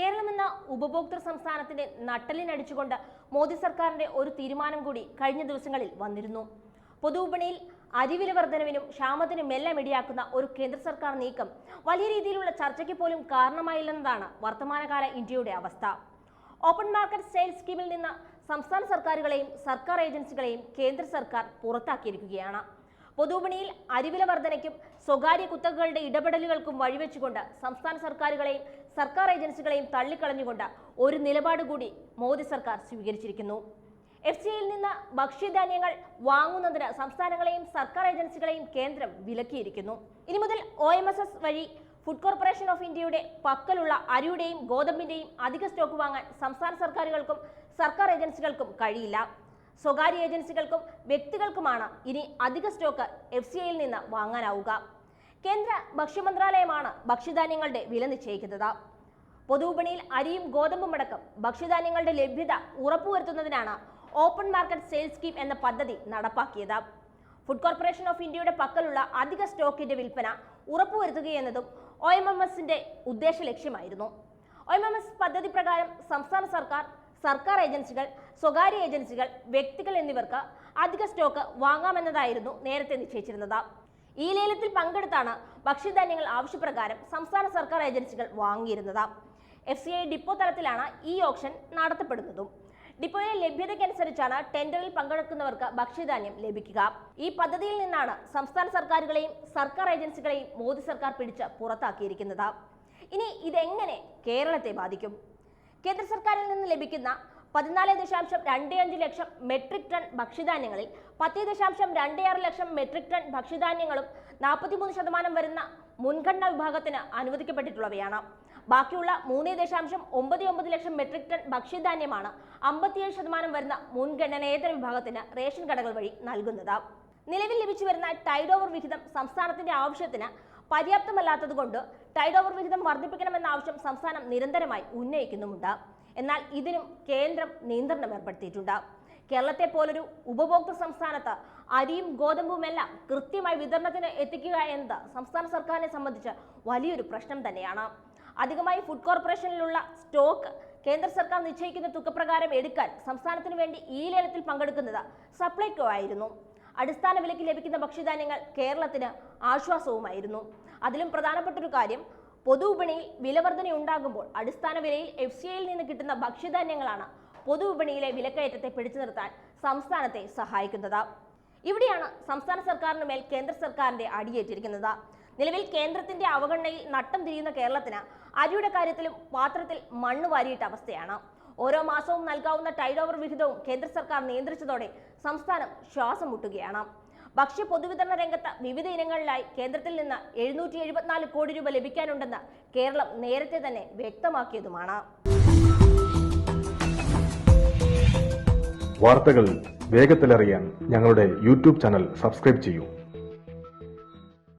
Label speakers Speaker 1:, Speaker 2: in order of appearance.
Speaker 1: കേരളം എന്ന ഉപഭോക്തൃ സംസ്ഥാനത്തിന്റെ നട്ടലിനടിച്ചുകൊണ്ട് മോദി സർക്കാരിന്റെ ഒരു തീരുമാനം കൂടി കഴിഞ്ഞ ദിവസങ്ങളിൽ വന്നിരുന്നു. പൊതുവിപണിയിൽ അരിവില വർധനവിനും ക്ഷാമത്തിനും എല്ലാം ഇടിയാക്കുന്ന ഒരു കേന്ദ്ര സർക്കാർ നീക്കം വലിയ രീതിയിലുള്ള ചർച്ചയ്ക്ക് പോലും കാരണമായില്ലെന്നതാണ് വർത്തമാനകാല ഇന്ത്യയുടെ അവസ്ഥ. ഓപ്പൺ മാർക്കറ്റ് സെയിൽസ് സ്കീമിൽ നിന്ന് സംസ്ഥാന സർക്കാരുകളെയും സർക്കാർ ഏജൻസികളെയും കേന്ദ്ര സർക്കാർ പുറത്താക്കിയിരിക്കുകയാണ്. പൊതുവിപണിയിൽ അരിവില വർധനയ്ക്കും സ്വകാര്യ കുത്തകകളുടെ ഇടപെടലുകൾക്കും വഴിവെച്ചുകൊണ്ട് സംസ്ഥാന സർക്കാരുകളെയും സർക്കാർ ഏജൻസികളെയും തള്ളിക്കളഞ്ഞുകൊണ്ട് ഒരു നിലപാട് കൂടി മോദി സർക്കാർ സ്വീകരിച്ചിരിക്കുന്നു. എഫ് സിയിൽ നിന്ന് ഭക്ഷ്യധാന്യങ്ങൾ വാങ്ങുന്നതിന് സംസ്ഥാനങ്ങളെയും സർക്കാർ ഏജൻസികളെയും കേന്ദ്രം വിലക്കിയിരിക്കുന്നു. ഇനി മുതൽ ഒ എം എസ് എസ് വഴി ഫുഡ് കോർപ്പറേഷൻ ഓഫ് ഇന്ത്യയുടെ പക്കലുള്ള അരിയുടെയും ഗോതമ്പിന്റെയും അധിക സ്റ്റോക്ക് വാങ്ങാൻ സംസ്ഥാന സർക്കാരുകൾക്കും സർക്കാർ ഏജൻസികൾക്കും കഴിയില്ല. സ്വകാര്യ ഏജൻസികൾക്കും വ്യക്തികൾക്കുമാണ് ഇനി അധിക സ്റ്റോക്ക് എഫ് സി ഐയിൽ നിന്ന് വാങ്ങാനാവുക. കേന്ദ്ര ഭക്ഷ്യമന്ത്രാലയമാണ് ഭക്ഷ്യധാന്യങ്ങളുടെ വില നിശ്ചയിക്കുന്നത്. പൊതുവിപണിയിൽ അരിയും ഗോതമ്പും അടക്കം ഭക്ഷ്യധാന്യങ്ങളുടെ ലഭ്യത ഉറപ്പുവരുത്തുന്നതിനാണ് ഓപ്പൺ മാർക്കറ്റ് സെയിൽസ് സ്കീം എന്ന പദ്ധതി നടപ്പാക്കിയത്. ഫുഡ് കോർപ്പറേഷൻ ഓഫ് ഇന്ത്യയുടെ പക്കലുള്ള അധിക സ്റ്റോക്കിന്റെ വിൽപ്പന ഉറപ്പുവരുത്തുകയെന്നതും ഒ എം എം എസിന്റെ ഉദ്ദേശ ലക്ഷ്യമായിരുന്നു. ഒ എം എം എസ് പദ്ധതി പ്രകാരം സംസ്ഥാന സർക്കാർ സർക്കാർ ഏജൻസികൾ സ്വകാര്യ ഏജൻസികൾ വ്യക്തികൾ എന്നിവർക്ക് അധിക സ്റ്റോക്ക് വാങ്ങാമെന്നതായിരുന്നു നേരത്തെ നിശ്ചയിച്ചിരുന്നത്. ഈ ലേലത്തിൽ പങ്കെടുത്താണ് ഭക്ഷ്യധാന്യങ്ങൾ ആവശ്യപ്രകാരം സംസ്ഥാന സർക്കാർ ഏജൻസികൾ വാങ്ങിയിരുന്നത്. എഫ് സി ഐ ഡിപ്പോ തലത്തിലാണ് ഈ ഓപ്ഷൻ നടത്തപ്പെടുന്നതും. ഡിപ്പോയിലെ ലഭ്യതയ്ക്കനുസരിച്ചാണ് ടെൻഡറിൽ പങ്കെടുക്കുന്നവർക്ക് ഭക്ഷ്യധാന്യം ലഭിക്കുക. ഈ പദ്ധതിയിൽ നിന്നാണ് സംസ്ഥാന സർക്കാരുകളെയും സർക്കാർ ഏജൻസികളെയും മോദി സർക്കാർ പിടിച്ച് പുറത്താക്കിയിരിക്കുന്നത്. ഇനി ഇതെങ്ങനെ കേരളത്തെ ബാധിക്കും? കേന്ദ്ര സർക്കാരിൽ നിന്ന് ലഭിക്കുന്ന പതിനാല് ദശാംശം രണ്ട് അഞ്ച് ലക്ഷം മെട്രിക് ടൺ ഭക്ഷ്യധാന്യങ്ങളിൽ പത്ത് ദശാംശം രണ്ട് ആറ് ലക്ഷം മെട്രിക് ടൺ ഭക്ഷ്യധാന്യങ്ങളും നാൽപ്പത്തിമൂന്ന് ശതമാനം വരുന്ന മുൻഗണനാ വിഭാഗത്തിന് അനുവദിക്കപ്പെട്ടിട്ടുള്ളവയാണ്. ബാക്കിയുള്ള മൂന്ന് ദശാംശം ഒമ്പത് ഒമ്പത് ലക്ഷം മെട്രിക് ടൺ ഭക്ഷ്യധാന്യമാണ് അമ്പത്തിയേഴ് ശതമാനം വരുന്ന മുൻഗണനേതര വിഭാഗത്തിന് റേഷൻ കടകൾ വഴി നൽകുന്നത്. നിലവിൽ ലഭിച്ചു വരുന്ന ടൈഡ് ഓവർ വിഹിതം സംസ്ഥാനത്തിന്റെ ആവശ്യത്തിന് പര്യാപ്തമല്ലാത്തതുകൊണ്ട് ടൈഡ് ഓവർ വിഹിതം വർദ്ധിപ്പിക്കണമെന്ന ആവശ്യം സംസ്ഥാനം നിരന്തരമായി ഉന്നയിക്കുന്നുമുണ്ട്. എന്നാൽ ഇതിനും കേന്ദ്രം നിയന്ത്രണം ഏർപ്പെടുത്തിയിട്ടുണ്ട്. കേരളത്തെ പോലൊരു ഉപഭോക്തൃ സംസ്ഥാനത്ത് അരിയും ഗോതമ്പുമെല്ലാം കൃത്യമായി വിതരണത്തിന് എത്തിക്കുക എന്നത് സംസ്ഥാന സർക്കാരിനെ സംബന്ധിച്ച് വലിയൊരു പ്രശ്നം തന്നെയാണ്. അധികമായി ഫുഡ് കോർപ്പറേഷനിലുള്ള സ്റ്റോക്ക് കേന്ദ്ര സർക്കാർ നിശ്ചയിക്കുന്ന തുകപ്രകാരം എടുക്കാൻ സംസ്ഥാനത്തിന് വേണ്ടി ഈ ലേലത്തിൽ പങ്കെടുക്കുന്നത് സപ്ലൈകോ ആയിരുന്നു. അടിസ്ഥാന വിലയ്ക്ക് ലഭിക്കുന്ന ഭക്ഷ്യധാന്യങ്ങൾ കേരളത്തിന് ആശ്വാസവുമായിരുന്നു. അതിലും പ്രധാനപ്പെട്ട ഒരു കാര്യം പൊതുവിപണിയിൽ വിലവർധന ഉണ്ടാകുമ്പോൾ അടിസ്ഥാന വിലയിൽ എഫ് സി ഐയിൽ നിന്ന് കിട്ടുന്ന ഭക്ഷ്യധാന്യങ്ങളാണ് പൊതുവിപണിയിലെ വിലക്കയറ്റത്തെ പിടിച്ചു നിർത്താൻ സംസ്ഥാനത്തെ സഹായിക്കുന്നത്. ഇവിടെയാണ് സംസ്ഥാന സർക്കാരിന് മേൽ കേന്ദ്ര സർക്കാരിന്റെ അടിയേറ്റിരിക്കുന്നത്. നിലവിൽ കേന്ദ്രത്തിന്റെ അവഗണനയിൽ നട്ടം തിരിയുന്ന കേരളത്തിന് അരിയുടെ കാര്യത്തിലും പാത്രത്തിൽ മണ്ണ് വാരിയിട്ട അവസ്ഥയാണ്. ഓരോ മാസവും നൽകാവുന്ന ടൈഡ് ഓവർ വിഹിതവും കേന്ദ്ര സർക്കാർ നിയന്ത്രിച്ചതോടെ സംസ്ഥാനം ശ്വാസം മുട്ടുകയാണ് ഭക്ഷ്യ പൊതുവിതരണ രംഗത്ത് വിവിധ ഇനങ്ങളിലായി കേന്ദ്രത്തിൽ നിന്ന് എഴുന്നൂറ്റി എഴുപത്തിനാല് കോടി രൂപ ലഭിക്കാനുണ്ടെന്ന് കേരളം നേരത്തെ തന്നെ വ്യക്തമാക്കിയതുമാണ്.
Speaker 2: വാർത്തകൾ വേഗത്തിലറിയാൻ ഞങ്ങളുടെ യൂട്യൂബ് ചാനൽ സബ്സ്ക്രൈബ് ചെയ്യൂ.